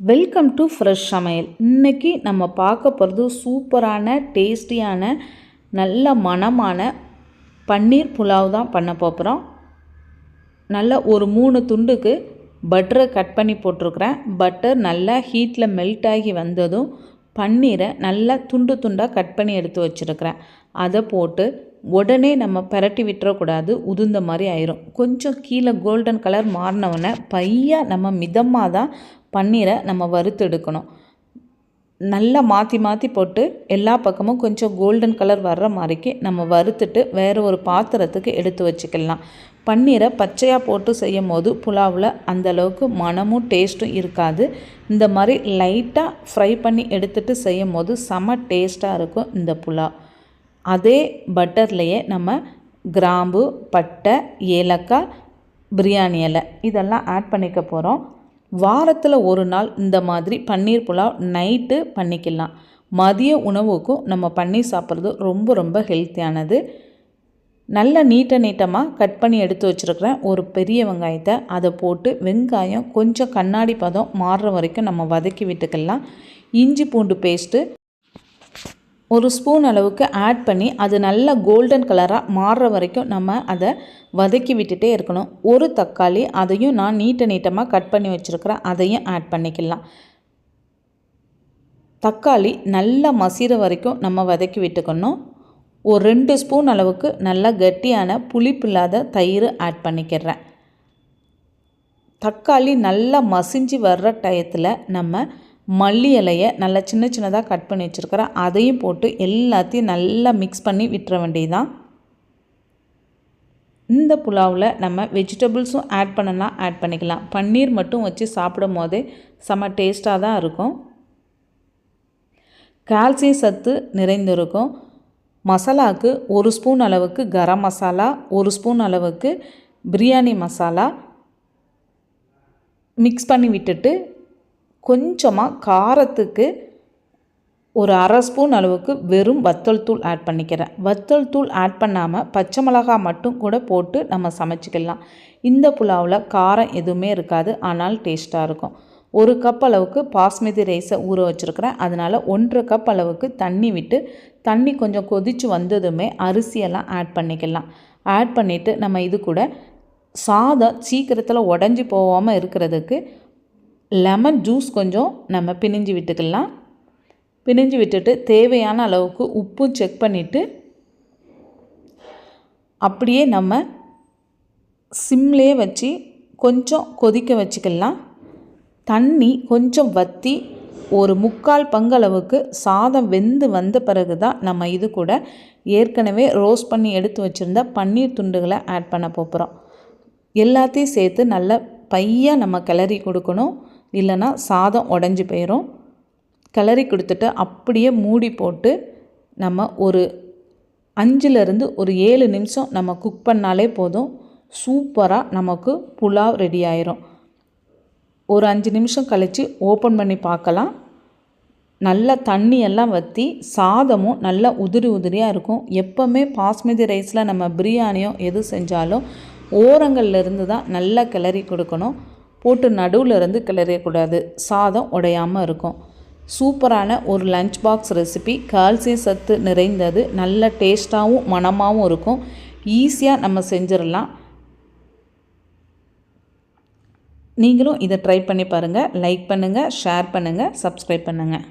Welcome to fresh சமையல் இன்றைக்கி நம்ம பார்க்க போகிறது சூப்பரான டேஸ்டியான நல்ல மணமான பன்னீர் புலாவ் தான் பண்ண போகிறோம் நல்ல ஒரு மூணு துண்டுக்கு பட்டரை கட் பண்ணி போட்டிருக்கிறேன். பட்டர் நல்லா ஹீட்டில் மெல்ட் ஆகி வந்ததும் பன்னீரை நல்லா துண்டு துண்டாக கட் பண்ணி எடுத்து வச்சுருக்கிறேன். அதை போட்டு உடனே நம்ம பரட்டி விட்டுறக்கூடாது உதிர்ந்த மாதிரி ஆயிரும். கொஞ்சம் கீழே கோல்டன் கலர் மாறினவுடனே பையாக நம்ம மிதமாக தான் பன்னீரை நம்ம வறுத்து எடுக்கணும். நல்லா மாற்றி மாற்றி போட்டு எல்லா பக்கமும் கொஞ்சம் கோல்டன் கலர் வர்ற மாதிரிக்கு நம்ம வறுத்துட்டு வேறு ஒரு பாத்திரத்துக்கு எடுத்து வச்சுக்கலாம். பன்னீரை பச்சையாக போட்டு செய்யும் போது புலாவில் அந்தளவுக்கு மனமும் டேஸ்ட்டும் இருக்காது. இந்த மாதிரி லைட்டாக ஃப்ரை பண்ணி எடுத்துகிட்டு செய்யும் போது செம டேஸ்ட்டாக இருக்கும் இந்த புலா. அதே பட்டர்லேயே நம்ம கிராம்பு பட்டை ஏலக்காய் பிரியாணி இலை இதெல்லாம் ஆட் பண்ணிக்க போகிறோம் வாரத்தில் ஒரு நாள் இந்த மாதிரி பன்னீர் புலாவ் நைட்டு பண்ணிக்கலாம். மதிய உணவுக்கும் நம்ம பன்னீர் சாப்பிட்றது ரொம்ப ரொம்ப ஹெல்த்தியானது. நல்ல நீட்ட நீட்டமாக கட் பண்ணி எடுத்து வச்சுருக்கிறேன் ஒரு பெரிய வெங்காயத்தை அதை போட்டு வெங்காயம் கொஞ்சம் கண்ணாடி பதம் மாறுற வரைக்கும் நம்ம வதக்கி விட்டுக்கலாம். இஞ்சி பூண்டு பேஸ்ட்டு ஒரு ஸ்பூன் அளவுக்கு ஆட் பண்ணி அது நல்லா கோல்டன் கலராக மாறுற வரைக்கும் நம்ம அதை வதக்கி விட்டுட்டே இருக்கணும். ஒரு தக்காளி அதையும் நான் நீட்ட நீட்டமாக கட் பண்ணி வச்சுருக்கிறேன் அதையும் ஆட் பண்ணிக்கலாம். தக்காளி நல்லா மசிற வரைக்கும் நம்ம வதக்கி விட்டுக்கணும். ஒரு ரெண்டு ஸ்பூன் அளவுக்கு நல்லா கட்டியான புளிப்பு இல்லாத தயிர் ஆட் பண்ணிக்கிறேன். தக்காளி நல்லா மசிஞ்சு வர்ற டயத்தில் நம்ம மல்லி இலையை நல்லா சின்ன சின்னதாக கட் பண்ணி வச்சுருக்கிறேன் அதையும் போட்டு எல்லாத்தையும் நல்லா மிக்ஸ் பண்ணி விட்டுற வேண்டியதுதான். இந்த புலாவில் நம்ம வெஜிடபிள்ஸும் ஆட் பண்ணலாம் ஆட் பண்ணிக்கலாம். பன்னீர் மட்டும் வச்சு சாப்பிடும் போதே செம்ம டேஸ்ட்டாக தான் இருக்கும். கால்சியம் சத்து நிறைந்திருக்கும். மசாலாவுக்கு ஒரு ஸ்பூன் அளவுக்கு கரம் மசாலா ஒரு ஸ்பூன் அளவுக்கு பிரியாணி மசாலா மிக்ஸ் பண்ணி விட்டுட்டு கொஞ்சமாக காரத்துக்கு ஒரு அரை ஸ்பூன் அளவுக்கு வெறும் வத்தல் தூள் ஆட் பண்ணிக்கிறேன். வத்தல் தூள் ஆட் பண்ணாமல் பச்சை மிளகா மட்டும் கூட போட்டு நம்ம சமைச்சிக்கலாம். இந்த புலாவில் காரம் எதுவுமே இருக்காது ஆனால் டேஸ்ட்டாக இருக்கும். ஒரு கப் அளவுக்கு பாஸ்மதி ரைஸை ஊற வச்சுருக்கிறேன். அதனால் ஒன்றரை கப் அளவுக்கு தண்ணி விட்டு தண்ணி கொஞ்சம் கொதித்து வந்ததுமே அரிசியெல்லாம் ஆட் பண்ணிக்கலாம். ஆட் பண்ணிவிட்டு நம்ம இது கூட சாதம் சீக்கிரத்தில் உடஞ்சி போகாமல் இருக்கிறதுக்கு லெமன் ஜூஸ் கொஞ்சம் நம்ம பிணிஞ்சு விட்டுக்கலாம். பிணிஞ்சு விட்டுட்டு தேவையான அளவுக்கு உப்பும் செக் பண்ணிவிட்டு அப்படியே நம்ம சிம்லேயே வச்சு கொஞ்சம் கொதிக்க வச்சுக்கலாம். தண்ணி கொஞ்சம் வற்றி ஒரு முக்கால் பங்களவுக்கு சாதம் வெந்து வந்த பிறகு தான் நம்ம இது கூட ஏற்கனவே ரோஸ்ட் பண்ணி எடுத்து வச்சுருந்த பன்னீர் துண்டுகளை ஆட் பண்ண போகிறோம் எல்லாத்தையும் சேர்த்து நல்ல பையாக நம்ம கிளறி கொடுக்கணும். இல்லைன்னா சாதம் உடஞ்சி போயிடும் கிளறி கொடுத்துட்டு அப்படியே மூடி போட்டு நம்ம ஒரு அஞ்சுலேருந்து ஒரு ஏழு நிமிஷம் நம்ம குக் பண்ணாலே போதும். சூப்பராக நமக்கு புலாவ் ரெடி ஆயிரும். ஒரு அஞ்சு நிமிஷம் கழித்து ஓப்பன் பண்ணி பார்க்கலாம். நல்ல தண்ணியெல்லாம் வற்றி சாதமும் நல்லா உதிரி உதிரியாக இருக்கும். எப்போவுமே பாஸ்மதி ரைஸில் நம்ம பிரியாணியோ எது செஞ்சாலும் ஓரங்கள்லேருந்து தான் நல்லா கிளறி கொடுக்கணும். போட்டு நடுவில் இருந்து கிளறியக்கூடாது. சாதம் உடையாமல் இருக்கும். சூப்பரான ஒரு லஞ்ச் பாக்ஸ் ரெசிபி கால்சி சத்து நிறைந்தது. நல்ல டேஸ்ட்டாகவும் மணமாகவும் இருக்கும். ஈஸியாக நம்ம செஞ்சிடலாம். நீங்களும் இதை ட்ரை பண்ணி பாருங்கள் லைக் பண்ணுங்கள் ஷேர் பண்ணுங்கள் சப்ஸ்கிரைப் பண்ணுங்கள்